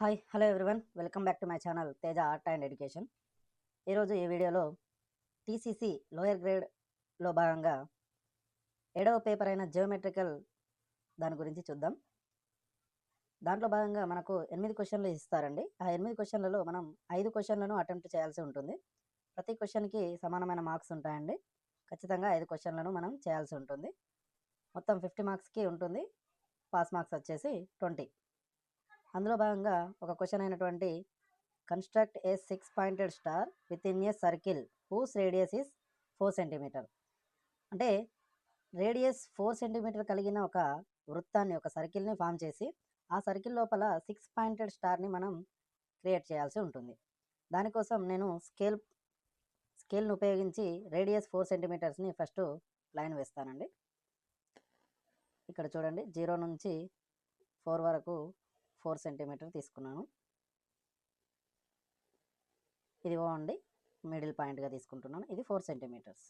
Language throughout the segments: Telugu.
Hi hello everyone. Welcome back to my channel Teja art and education. ఈరోజు ఈ వీడియోలో టీసీసీ లోయర్ గ్రేడ్లో భాగంగా ఏడవ పేపర్ అయిన జియోమెట్రికల్ దాని గురించి చూద్దాం. దాంట్లో భాగంగా మనకు ఎనిమిది క్వశ్చన్లు ఇస్తారండి. ఆ ఎనిమిది క్వశ్చన్లలో మనం ఐదు క్వశ్చన్లను అటెంప్ట్ చేయాల్సి ఉంటుంది. ప్రతి క్వశ్చన్కి సమానమైన మార్క్స్ ఉంటాయండి. ఖచ్చితంగా ఐదు క్వశ్చన్లను మనం చేయాల్సి ఉంటుంది. మొత్తం ఫిఫ్టీ మార్క్స్కి ఉంటుంది. పాస్ మార్క్స్ వచ్చేసి ట్వంటీ. అందులో భాగంగా ఒక క్వశ్చన్ అయినటువంటి construct a six pointed star within a circle whose radius is four centimetre అంటే రేడియస్ ఫోర్ సెంటీమీటర్ కలిగిన ఒక వృత్తాన్ని ఒక సర్కిల్ని ఫామ్ చేసి ఆ సర్కిల్ లోపల సిక్స్ పాయింటెడ్ స్టార్ని మనం క్రియేట్ చేయాల్సి ఉంటుంది. దానికోసం నేను స్కేల్ స్కేల్ని ఉపయోగించి రేడియస్ ఫోర్ సెంటీమీటర్స్ని ఫస్ట్ లైన్ వేస్తానండి. ఇక్కడ చూడండి జీరో నుంచి ఫోర్ వరకు ఫోర్ సెంటీమీటర్ తీసుకున్నాను. ఇది బాగుండి మిడిల్ పాయింట్గా తీసుకుంటున్నాను. ఇది ఫోర్ సెంటీమీటర్స్.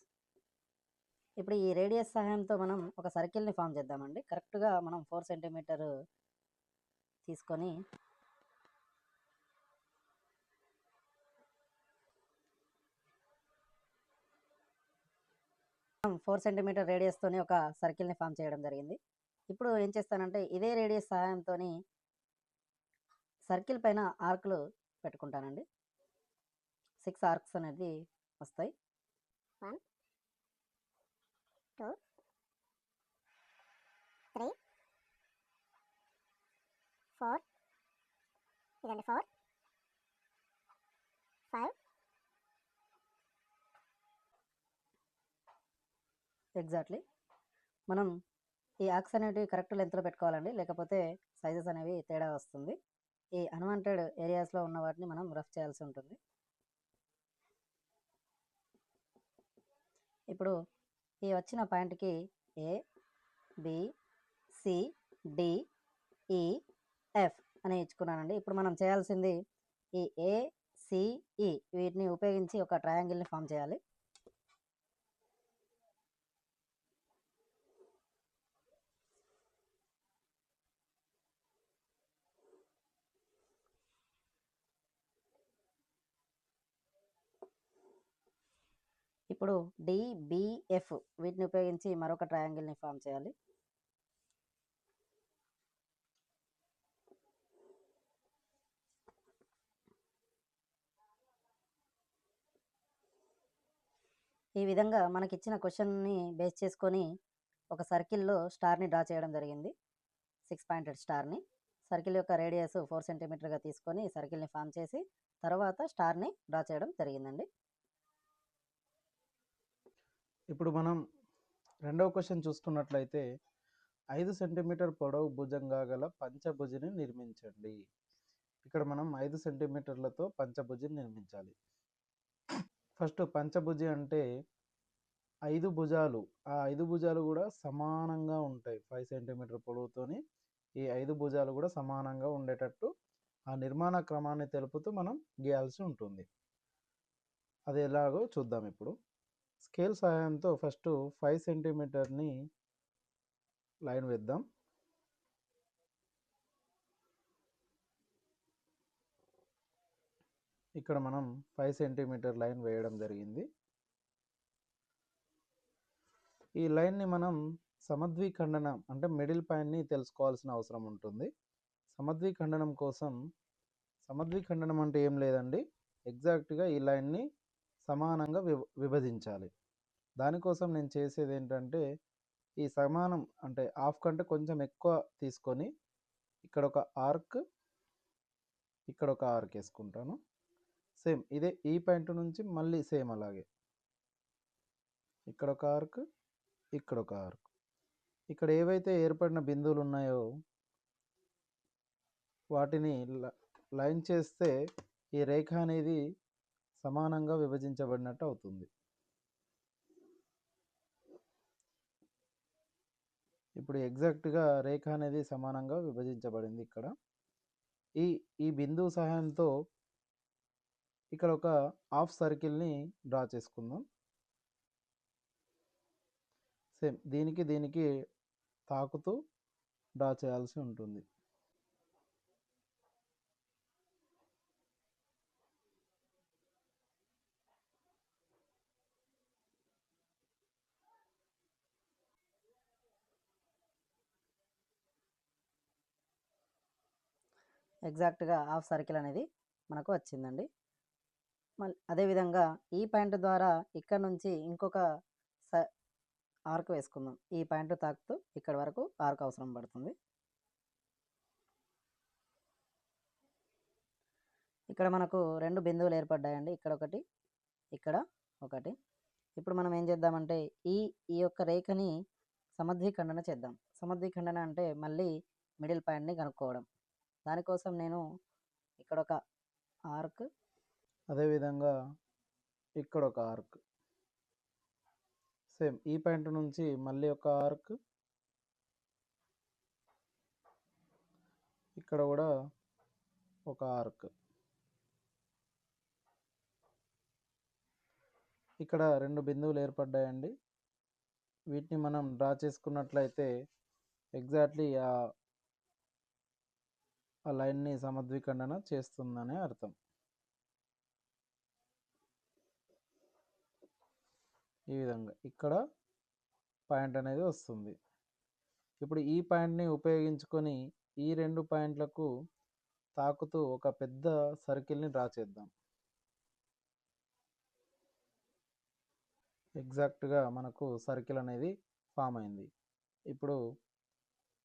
ఇప్పుడు ఈ రేడియస్ సహాయంతో మనం ఒక సర్కిల్ని ఫామ్ చేద్దామండి. కరెక్ట్గా మనం ఫోర్ సెంటీమీటర్ తీసుకొని ఫోర్ సెంటీమీటర్ రేడియస్తోని ఒక సర్కిల్ని ఫామ్ చేయడం జరిగింది. ఇప్పుడు ఏం చేస్తానంటే ఇదే రేడియస్ సహాయంతో సర్కిల్ పైన ఆర్క్లు పెట్టుకుంటానండి. సిక్స్ ఆర్క్స్ అనేది వస్తాయి. ఫోర్ ఇదండి ఫోర్ ఫైవ్. ఎగ్జాక్ట్లీ. మనం ఈ ఆర్క్స్ అనేవి కరెక్ట్ లెంత్లో పెట్టుకోవాలండి. లేకపోతే సైజెస్ అనేవి తేడా వస్తుంది. ఈ అన్వాంటెడ్ ఏరియాస్లో ఉన్న వాటిని మనం రఫ్ చేయాల్సి ఉంటుంది. ఇప్పుడు ఈ వచ్చిన పాయింట్కి A B C D E F అని ఇచ్చుకున్నానండి. ఇప్పుడు మనం చేయాల్సింది ఈ ఏ సిఈ వీటిని ఉపయోగించి ఒక ట్రయాంగిల్ని ఫామ్ చేయాలి. ఇప్పుడు డిబిఎఫ్ వీటిని ఉపయోగించి మరొక ట్రయాంగిల్ని ఫామ్ చేయాలి. ఈ విధంగా మనకి ఇచ్చిన క్వశ్చన్ని బేస్ చేసుకొని ఒక సర్కిల్లో స్టార్ని డ్రా చేయడం జరిగింది. సిక్స్ పాయింటెడ్ స్టార్ని సర్కిల్ యొక్క రేడియస్ ఫోర్ సెంటీమీటర్గా తీసుకొని సర్కిల్ని ఫామ్ చేసి తర్వాత స్టార్ని డ్రా చేయడం జరిగిందండి. ఇప్పుడు మనం రెండవ క్వశ్చన్ చూసుకున్నట్లయితే ఐదు సెంటీమీటర్ పొడవు భుజంగా గల పంచభుజిని నిర్మించండి. ఇక్కడ మనం ఐదు సెంటీమీటర్లతో పంచభుజిని నిర్మించాలి. ఫస్ట్ పంచభుజి అంటే ఐదు భుజాలు. ఆ ఐదు భుజాలు కూడా సమానంగా ఉంటాయి. ఫైవ్ సెంటీమీటర్ పొడవుతోని ఈ ఐదు భుజాలు కూడా సమానంగా ఉండేటట్టు ఆ నిర్మాణ క్రమాన్ని తెలుపుతూ మనం గీయాల్సి ఉంటుంది. అది ఎలాగో చూద్దాం ఇప్పుడు. స్కేల్ సహాయంతో ఫస్ట్ ఫైవ్ సెంటీమీటర్ని లైన్ వేద్దాం. ఇక్కడ మనం ఫైవ్ సెంటీమీటర్ లైన్ వేయడం జరిగింది. ఈ లైన్ని మనం సమద్విఖండనం అంటే మిడిల్ పాయింట్ని తెలుసుకోవాల్సిన అవసరం ఉంటుంది. సమద్విఖండనం కోసం సమద్విఖండనం అంటే ఏం లేదండి. ఎగ్జాక్ట్గా ఈ లైన్ని సమానంగా విభ విభజించాలి. దానికోసం నేను చేసేది ఏంటంటే ఈ సమానం అంటే హాఫ్ కంటే కొంచెం ఎక్కువ తీసుకొని ఇక్కడ ఒక ఆర్క్ ఇక్కడ ఒక ఆర్క్ వేసుకుంటాను. సేమ్ ఇదే ఈ పాయింట్ నుంచి మళ్ళీ సేమ్ అలాగే. ఇక్కడ ఒక ఆర్క్ ఇక్కడ ఒక ఆర్క్. ఇక్కడ ఏవైతే ఏర్పడిన బిందువులు ఉన్నాయో వాటిని లైన్ చేస్తే ఈ రేఖ అనేది సమానంగా విభజించబడినట్టు అవుతుంది. ఇప్పుడు ఎగ్జాక్ట్గా రేఖ అనేది సమానంగా విభజించబడింది ఇక్కడ. ఈ ఈ బిందువు సహాయంతో ఇక్కడ ఒక హాఫ్ సర్కిల్ని డ్రా చేసుకుందాం. సేమ్ దీనికి దీనికి తాకుతూ డ్రా చేయాల్సి ఉంటుంది. ఎగ్జాక్ట్గా హాఫ్ సర్కిల్ అనేది మనకు వచ్చిందండి. మళ్ళీ అదేవిధంగా ఈ పాయింట్ ద్వారా ఇక్కడ నుంచి ఇంకొక స ఆర్క్ వేసుకుందాం. ఈ పాయింట్ తాకుతూ ఇక్కడ వరకు ఆర్క్ అవసరం పడుతుంది. ఇక్కడ మనకు రెండు బిందువులు ఏర్పడ్డాయండి. ఇక్కడ ఒకటి ఇక్కడ ఒకటి. ఇప్పుడు మనం ఏం చేద్దామంటే ఈ ఈ యొక్క రేఖని సమద్విఖండన చేద్దాం. సమద్విఖండన అంటే మళ్ళీ మిడిల్ పాయింట్ని కనుక్కోవడం. దానికోసం నేను ఇక్కడ ఒక ఆర్క్. అదేవిధంగా ఇక్కడ ఒక ఆర్క్. సేమ్ ఈ పాయింట్ నుంచి మళ్ళీ ఒక ఆర్క్. ఇక్కడ కూడా ఒక ఆర్క్. ఇక్కడ రెండు బిందువులు ఏర్పడ్డాయండి. వీటిని మనం డ్రా చేసుకున్నట్లయితే ఎగ్జాక్ట్లీ ఆ ఆ లైన్ని సమద్విఖండన చేస్తుందనే అర్థం. ఈ విధంగా ఇక్కడ పాయింట్ అనేది వస్తుంది. ఇప్పుడు ఈ పాయింట్ని ఉపయోగించుకొని ఈ రెండు పాయింట్లకు తాకుతూ ఒక పెద్ద సర్కిల్ని డ్రా చేద్దాం. ఎగ్జాక్ట్గా మనకు సర్కిల్ అనేది ఫామ్ అయింది. ఇప్పుడు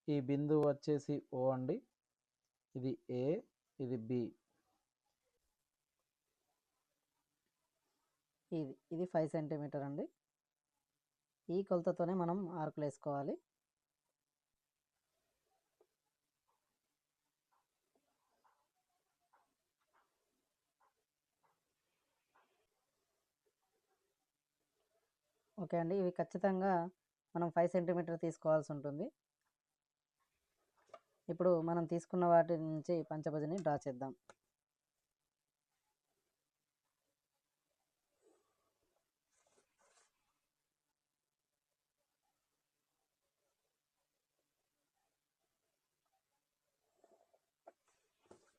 ఈ బిందువు వచ్చేసి ఓ అండి. ఇది ఏ ఇది బి ఇది ఇది ఫైవ్ సెంటీమీటర్ అండి. ఈ కొలతతోనే మనం ఆర్కులు వేసుకోవాలి. ఓకే అండి ఇవి ఖచ్చితంగా మనం ఫైవ్ సెంటీమీటర్ తీసుకోవాల్సి ఉంటుంది. ఇప్పుడు మనం తీసుకున్న వాటి నుంచి పంచభుజని డ్రా చేద్దాం.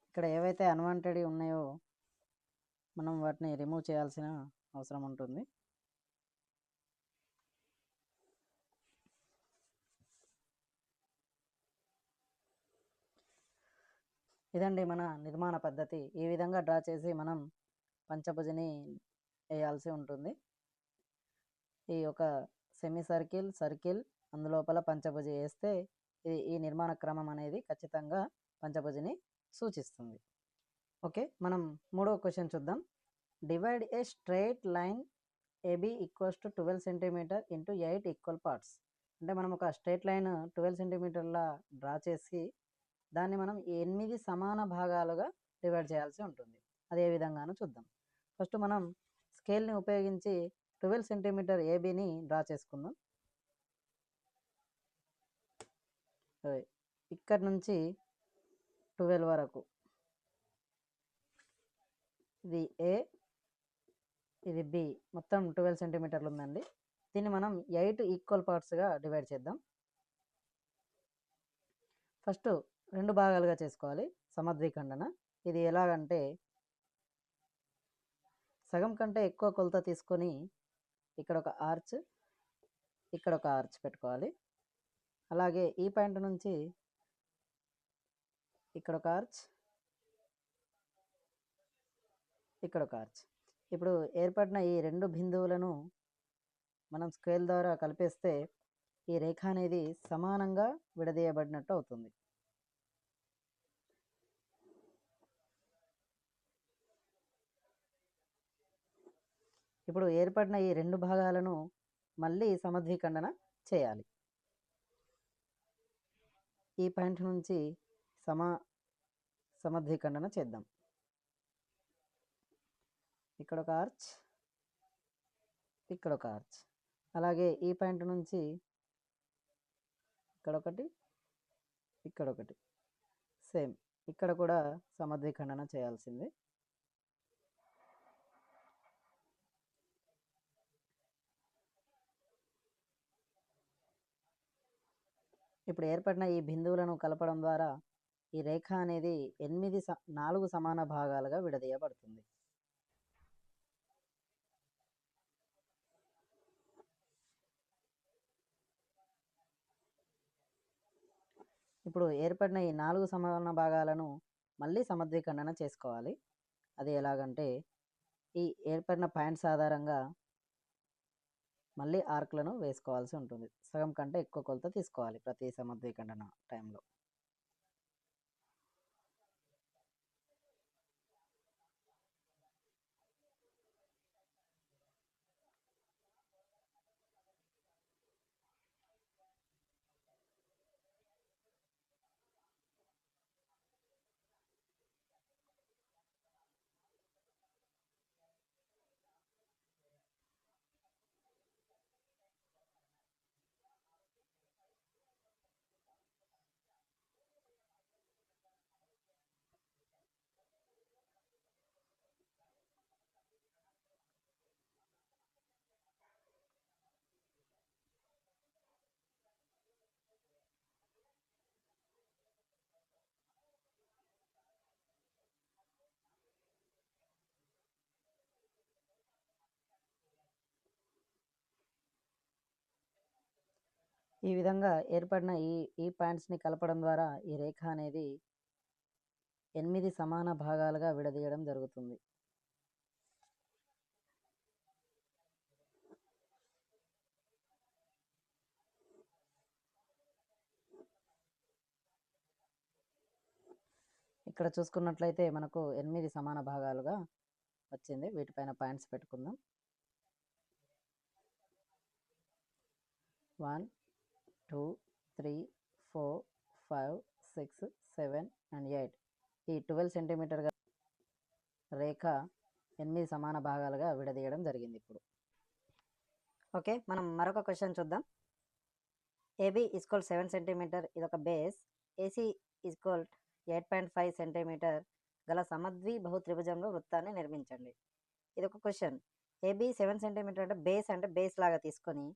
ఇక్కడ ఏవైతే అన్వాంటెడ్ ఉన్నాయో మనం వాటిని రిమూవ్ చేయాల్సిన అవసరం ఉంటుంది. ఇదండి మన నిర్మాణ పద్ధతి. ఈ విధంగా డ్రా చేసి మనం పంచభుజిని వేయాల్సి ఉంటుంది. ఈ ఒక సెమీ సర్కిల్ సర్కిల్ అందులోపల పంచభుజి వేస్తే ఇది ఈ నిర్మాణ క్రమం అనేది ఖచ్చితంగా పంచభుజిని సూచిస్తుంది. ఓకే మనం మూడో క్వశ్చన్ చూద్దాం. Divide a straight line AB equals to twelve centimetre into eight equal parts అంటే మనం ఒక స్ట్రైట్ లైన్ ట్వెల్వ్ సెంటీమీటర్ల డ్రా చేసి దాన్ని మనం ఎనిమిది సమాన భాగాలుగా డివైడ్ చేయాల్సి ఉంటుంది. అది ఏ విధంగానో చూద్దాం. ఫస్ట్ మనం స్కేల్ని ఉపయోగించి ట్వెల్వ్ సెంటీమీటర్ ఏబిని డ్రా చేసుకుందాం. అదే, ఇక్కడ నుంచి ట్వెల్వ్ వరకు. ఇది ఏ ఇది బి మొత్తం ట్వెల్వ్ సెంటీమీటర్లు ఉందండి. దీన్ని మనం ఎయిట్ ఈక్వల్ పార్ట్స్గా డివైడ్ చేద్దాం. ఫస్ట్ రెండు భాగాలుగా చేసుకోవాలి. సమద్విఖండన. ఇది ఎలాగంటే సగం కంటే ఎక్కువ కొలత తీసుకొని ఇక్కడ ఒక ఆర్చ్ ఇక్కడ ఒక ఆర్చ్ పెట్టుకోవాలి. అలాగే ఈ పాయింట్ నుంచి ఇక్కడ ఒక ఆర్చ్ ఇక్కడ ఒక ఆర్చ్. ఇప్పుడు ఏర్పడిన ఈ రెండు బిందువులను మనం స్కేల్ ద్వారా కలిపేస్తే ఈ రేఖ అనేది సమానంగా విడదీయబడినట్టు అవుతుంది. ఇప్పుడు ఏర్పడిన ఈ రెండు భాగాలను మళ్ళీ సమద్విఖండన చేయాలి. ఈ పాయింట్ నుంచి సమ సమద్విఖండన చేద్దాం. ఇక్కడ ఒక ఆర్చ్ ఇక్కడ ఒక ఆర్చ్ అలాగే ఈ పాయింట్ నుంచి ఇక్కడ ఒకటి ఇక్కడ ఒకటి. సేమ్ ఇక్కడ కూడా సమద్విఖండన చేయాల్సిందే. ఇప్పుడు ఏర్పడిన ఈ బిందువులను కలపడం ద్వారా ఈ రేఖ అనేది ఎనిమిది స నాలుగు సమాన భాగాలుగా విడదీయబడుతుంది. ఇప్పుడు ఏర్పడిన ఈ నాలుగు సమాన భాగాలను మళ్ళీ సమద్విఖండన చేసుకోవాలి. అది ఎలాగంటే ఈ ఏర్పడిన పాయింట్స్ ఆధారంగా మళ్ళీ ఆర్క్లను వేసుకోవాల్సి ఉంటుంది. సగం కంటే ఎక్కువ కొలత తీసుకోవాలి ప్రతి సమద్విఖండన టైంలో. ఈ విధంగా ఏర్పడిన ఈ ఈ పాయింట్స్ని కలపడం ద్వారా ఈ రేఖ అనేది ఎనిమిది సమాన భాగాలుగా విడదీయడం జరుగుతుంది. ఇక్కడ చూసుకున్నట్లయితే మనకు ఎనిమిది సమాన భాగాలుగా వచ్చింది. వీటిపైన పాయింట్స్ పెట్టుకుందాం. One two three four five six seven and eight. ఈ ట్వెల్వ్ సెంటీమీటర్గా రేఖ ఎనిమిది సమాన భాగాలుగా విడదీయడం జరిగింది ఇప్పుడు. ఓకే మనం మరొక క్వశ్చన్ చూద్దాం. ఏబి ఈస్కోల్ సెవెన్ సెంటీమీటర్ ఇది ఒక base. AC is equal eight point five centimetre గల సమద్వి బహు త్రిభుజంలో వృత్తాన్ని నిర్మించండి. ఇది ఒక క్వశ్చన్. ఏబి సెవెన్ సెంటీమీటర్ అంటే బేస్ అంటే బేస్ లాగా తీసుకొని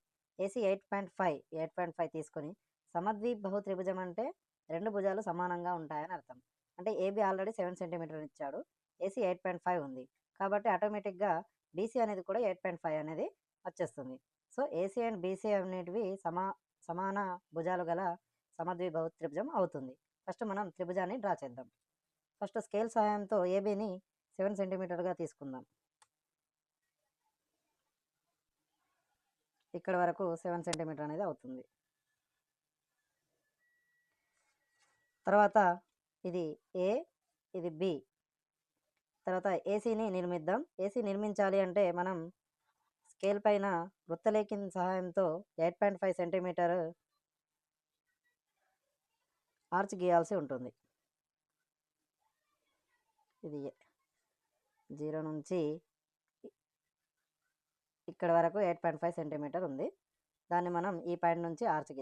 AC eight point five eight point five తీసుకొని సమద్వి బహుత్రిభుజం అంటే రెండు భుజాలు సమానంగా ఉంటాయని అర్థం. అంటే ఏబీ ఆల్రెడీ సెవెన్ సెంటీమీటర్ ఇచ్చాడు ఏసీ ఎయిట్ పాయింట్ ఫైవ్ ఉంది. కాబట్టి ఆటోమేటిక్గా బీసీ అనేది కూడా ఎయిట్ పాయింట్ ఫైవ్ అనేది వచ్చేస్తుంది. సో ఏసీ అండ్ బీసీ అనేటివి సమా సమాన భుజాలు గల సమద్వి బహుత్రిభుజం అవుతుంది. ఫస్ట్ మనం త్రిభుజాన్ని డ్రా చేద్దాం. ఫస్ట్ స్కేల్ సహాయంతో ఏబీని సెవెన్ సెంటీమీటర్గా తీసుకుందాం. ఇక్కడ వరకు సెవెన్ సెంటీమీటర్ అనేది అవుతుంది. తర్వాత ఇది ఏ ఇది బి తర్వాత ఏసీని నిర్మిద్దాం. ఏసీ నిర్మించాలి అంటే మనం స్కేల్ పైన వృత్తలేఖిన సహాయంతో eight point five centimetre arc గీయాల్సి ఉంటుంది. ఇది జీరో నుంచి ఇక్కడ వరకు ఎయిట్ పాయింట్ ఫైవ్ సెంటీమీటర్ ఉంది. దాన్ని మనం ఈ పాయింట్ నుంచి ఆర్చ్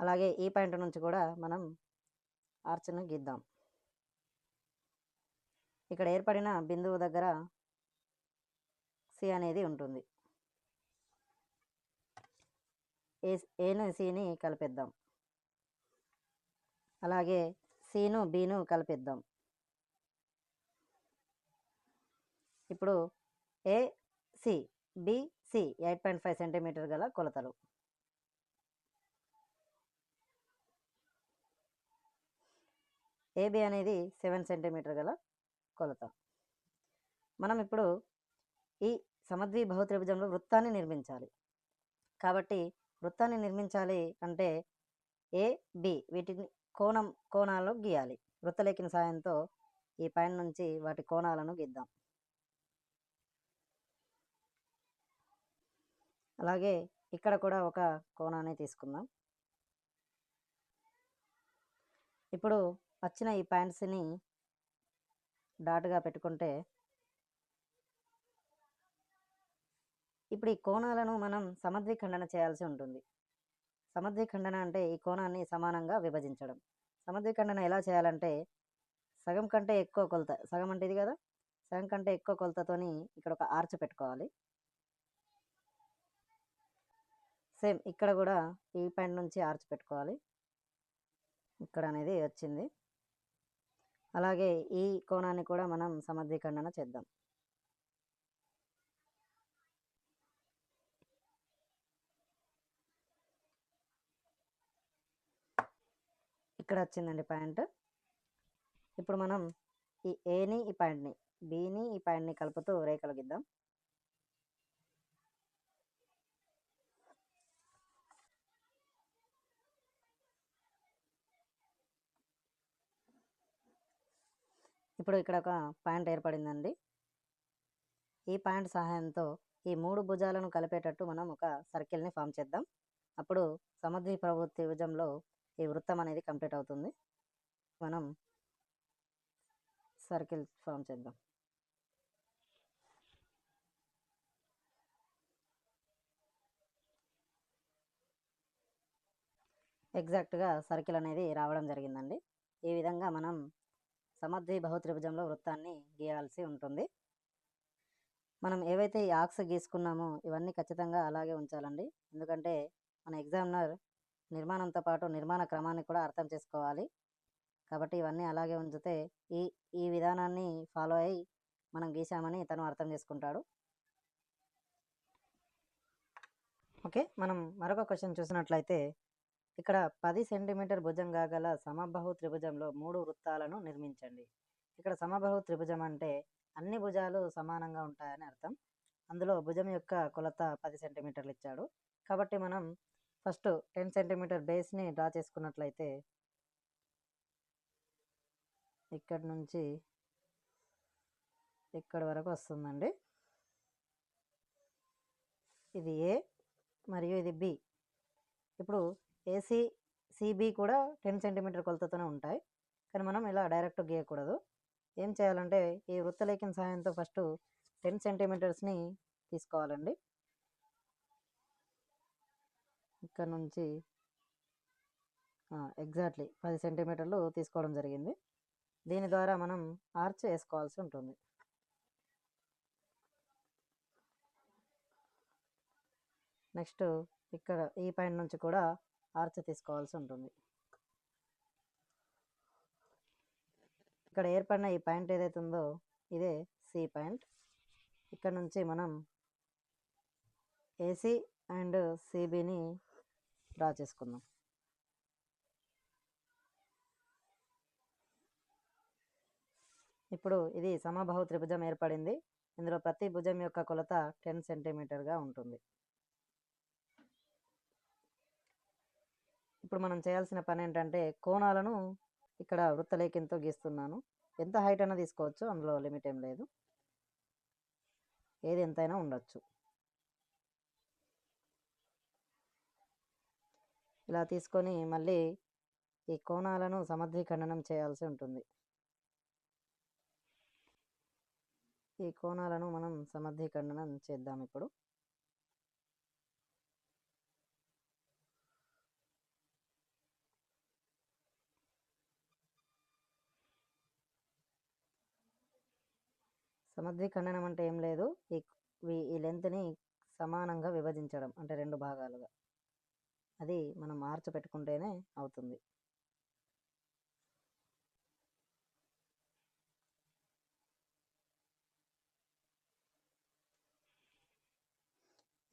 అలాగే ఈ పాయింట్ నుంచి కూడా మనం ఆర్చ్ను గీద్దాం. ఇక్కడ ఏర్పడిన బిందువు దగ్గర సి అనేది ఉంటుంది. ఏ ఏను సిని కలిపిద్దాం. అలాగే సీను బీను కలిపిద్దాం. ఇప్పుడు AC BC eight point five centimetre గల కొలతలు. ఏబి అనేది సెవెన్ సెంటీమీటర్ గల కొలత. మనం ఇప్పుడు ఈ సమద్వి బహుత్రిభుజంలో వృత్తాన్ని నిర్మించాలి. కాబట్టి వృత్తాన్ని నిర్మించాలి అంటే ఏ బి వీటిని కోణం కోణాలు గీయాలి. వృత్తలేఖిన సాయంతో ఈ పైన నుంచి వాటి కోణాలను గీద్దాం. అలాగే ఇక్కడ కూడా ఒక కోణాన్ని తీసుకుందాం. ఇప్పుడు వచ్చిన ఈ ప్యాంట్స్ని డాట్గా పెట్టుకుంటే ఇప్పుడు ఈ కోణాలను మనం సమద్విఖండన చేయాల్సి ఉంటుంది. సమద్విఖండన అంటే ఈ కోణాన్ని సమానంగా విభజించడం. సమద్విఖండన ఎలా చేయాలంటే సగం కంటే ఎక్కువ కొలత సగం అంటే ఇది కదా సగం కంటే ఎక్కువ కొలతతోని ఇక్కడ ఒక ఆర్చ్ పెట్టుకోవాలి. సేమ్ ఇక్కడ కూడా ఈ పాయింట్ నుంచి ఆర్చ్ పెట్టుకోవాలి. ఇక్కడ అనేది వచ్చింది. అలాగే ఈ కోణాన్ని కూడా మనం సమద్విఖండన చేద్దాం. ఇక్కడ వచ్చిందండి పాయింట్. ఇప్పుడు మనం ఈ ఏని ఈ పాయింట్ని బిని ఈ పాయింట్ని కలుపుతూ రేఖలు గీద్దాం. ఇప్పుడు ఇక్కడ ఒక పాయింట్ ఏర్పడిందండి. ఈ పాయింట్ సహాయంతో ఈ మూడు భుజాలను కలిపేటట్టు మనం ఒక సర్కిల్ని ఫామ్ చేద్దాం. అప్పుడు సముద్రీ ప్రభుత్వ త్రిభుజంలో ఈ వృత్తం అనేది కంప్లీట్ అవుతుంది. మనం సర్కిల్ ఫామ్ చేద్దాం. ఎగ్జాక్ట్గా సర్కిల్ అనేది రావడం జరిగిందండి. ఈ విధంగా మనం సమద్వి బహుత్రిభుజంలో వృత్తాన్ని గీయాల్సి ఉంటుంది. మనం ఏవైతే ఈ ఆక్స్ గీసుకున్నామో ఇవన్నీ ఖచ్చితంగా అలాగే ఉంచాలండి. ఎందుకంటే మన ఎగ్జామినర్ నిర్మాణంతో పాటు నిర్మాణ క్రమాన్ని కూడా అర్థం చేసుకోవాలి. కాబట్టి ఇవన్నీ అలాగే ఉంచితే ఈ ఈ విధానాన్ని ఫాలో అయ్యి మనం గీసామని తను అర్థం చేసుకుంటాడు. ఓకే మనం మరొక క్వశ్చన్ చూసినట్లయితే ఇక్కడ పది సెంటీమీటర్ భుజంగా గల సమబాహు త్రిభుజంలో మూడు వృత్తాలను నిర్మించండి. ఇక్కడ సమబాహు త్రిభుజం అంటే అన్ని భుజాలు సమానంగా ఉంటాయని అర్థం. అందులో భుజం యొక్క కొలత పది సెంటీమీటర్లు ఇచ్చాడు. కాబట్టి మనం ఫస్ట్ టెన్ సెంటీమీటర్ బేస్ని డ్రా చేసుకున్నట్లయితే ఇక్కడ నుంచి ఇక్కడ వరకు వస్తుందండి. ఇది ఏ మరియు ఇది బి. ఇప్పుడు ఏసీ సిబి కూడా టెన్ సెంటీమీటర్ కొలతతోనే ఉంటాయి. కానీ మనం ఇలా డైరెక్ట్ గీయకూడదు. ఏం చేయాలంటే ఈ వృత్తలేఖన సహాయంతో ఫస్ట్ టెన్ సెంటీమీటర్స్ని తీసుకోవాలండి. ఇక్కడ నుంచి ఎగ్జాక్ట్లీ పది సెంటీమీటర్లు తీసుకోవడం జరిగింది. దీని ద్వారా మనం ఆర్చ్ వేసుకోవాల్సి ఉంటుంది. నెక్స్ట్ ఇక్కడ ఈ పాయింట్ నుంచి కూడా ఆర్చ్ తీసుకోవాల్సి ఉంటుంది. ఇక్కడ ఏర్పడిన ఈ పాయింట్ ఏదైతే ఉందో ఇదే సి పాయింట్ ఇక్కడ నుంచి మనం ఏసీ అండ్ సిబిని డ్రా చేసుకుందాం ఇప్పుడు ఇది సమబాహు త్రిభుజం ఏర్పడింది. ఇందులో ప్రతి భుజం యొక్క కొలత టెన్ సెంటీమీటర్గా ఉంటుంది. ఇప్పుడు మనం చేయాల్సిన పని ఏంటంటే కోణాలను ఇక్కడ వృత్తలేఖంతో గీస్తున్నాను. ఎంత హైట్ అయినా తీసుకోవచ్చు అందులో లిమిట్ ఏం లేదు. ఏది ఎంతైనా ఉండొచ్చు. ఇలా తీసుకొని మళ్ళీ ఈ కోణాలను సమర్థీకరణం చేయాల్సి ఉంటుంది. ఈ కోణాలను మనం సమర్థీకరణం చేద్దాం ఇప్పుడు. సమర్థీకరణం అంటే ఏం లేదు. ఈ ఈ- లెంత్ని సమానంగా విభజించడం అంటే రెండు భాగాలుగా. అది మనం మార్చి పెట్టుకుంటేనే అవుతుంది.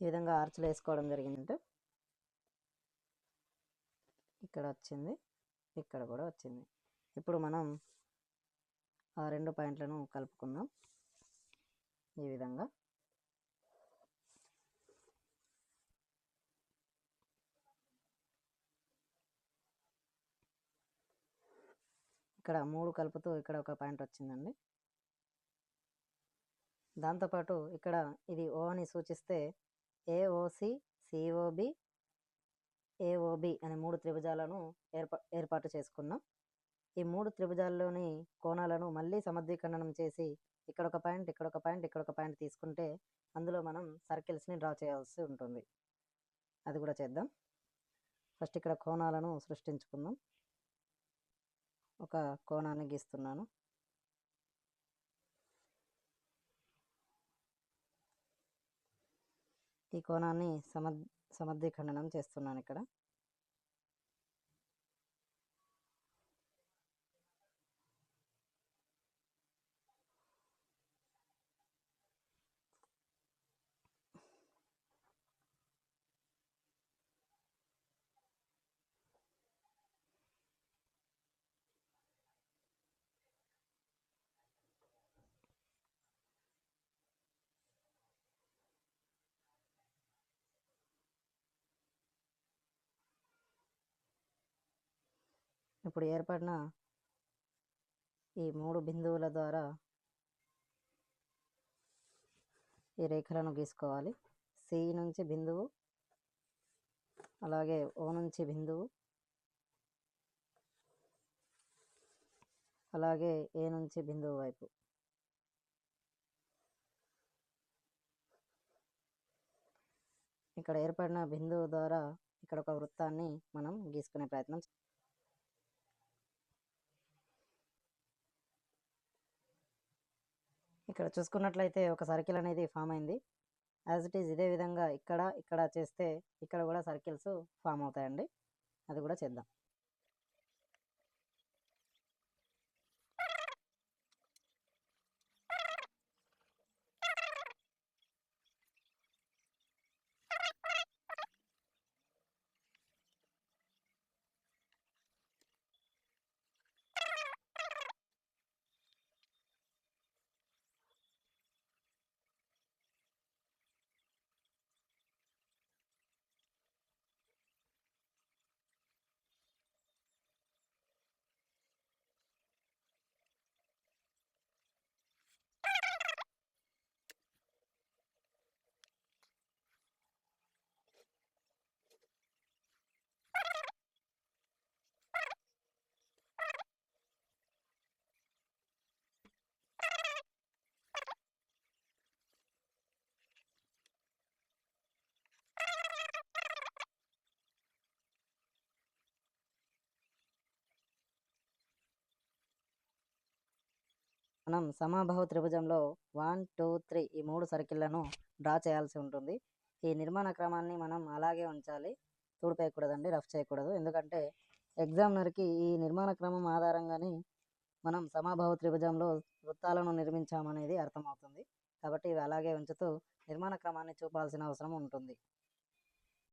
ఈ విధంగా ఆర్చులు వేసుకోవడం జరిగిందంటే ఇక్కడ వచ్చింది ఇక్కడ కూడా వచ్చింది. ఇప్పుడు మనం ఆ రెండు పాయింట్లను కలుపుకుందాం ఈ విధంగా. ఇక్కడ మూడు కలుపుతూ ఇక్కడ ఒక పాయింట్ వచ్చిందండి. దాంతోపాటు ఇక్కడ ఇది ఓ అని సూచిస్తే ఏఓసి సిఓబి ఏఓబి అనే మూడు త్రిభుజాలను ఏర్పా ఏర్పాటు చేసుకున్నాం. ఈ మూడు త్రిభుజాల్లోని కోణాలను మళ్ళీ సమర్థీకరణం చేసి ఇక్కడ ఒక పాయింట్ ఇక్కడ ఒక పాయింట్ ఇక్కడ ఒక పాయింట్ తీసుకుంటే అందులో మనం సర్కిల్స్ని డ్రా చేయాల్సి ఉంటుంది. అది కూడా చేద్దాం. ఫస్ట్ ఇక్కడ కోణాలను సృష్టించుకుందాం. ఒక కోణాన్ని గీస్తున్నాను. ఈ కోణాన్ని సమ సమర్థీకరణం చేస్తున్నాను ఇక్కడ. ఇప్పుడు ఏర్పడిన ఈ మూడు బిందువుల ద్వారా ఈ రేఖలను గీసుకోవాలి. సి నుంచి బిందువు అలాగే ఓ నుంచి బిందువు అలాగే ఏ నుంచి బిందువు వైపు? ఇక్కడ ఏర్పడిన బిందువు ద్వారా ఇక్కడ ఒక వృత్తాన్ని మనం గీసుకునే ప్రయత్నం ఇక్కడ చూసుకున్నట్లయితే ఒక సర్కిల్ అనేది ఫామ్ అయింది. యాజ్ ఇట్ ఈజ్ ఇదే విధంగా ఇక్కడ ఇక్కడ చేస్తే ఇక్కడ కూడా సర్కిల్స్ ఫామ్ అవుతాయండి. అది కూడా చేద్దాం. మనం సమాబహు త్రిభుజంలో వన్ టూ త్రీ ఈ మూడు సర్కిళ్ళను డ్రా చేయాల్సి ఉంటుంది. ఈ నిర్మాణ క్రమాన్ని మనం అలాగే ఉంచాలి. తూడిపేయకూడదండి రఫ్ చేయకూడదు. ఎందుకంటే ఎగ్జామినర్కి ఈ నిర్మాణ క్రమం ఆధారంగానే మనం సమాబహు త్రిభుజంలో వృత్తాలను నిర్మించామనేది అర్థమవుతుంది. కాబట్టి ఇవి అలాగే ఉంచుతూ నిర్మాణ క్రమాన్ని చూపాల్సిన అవసరం ఉంటుంది.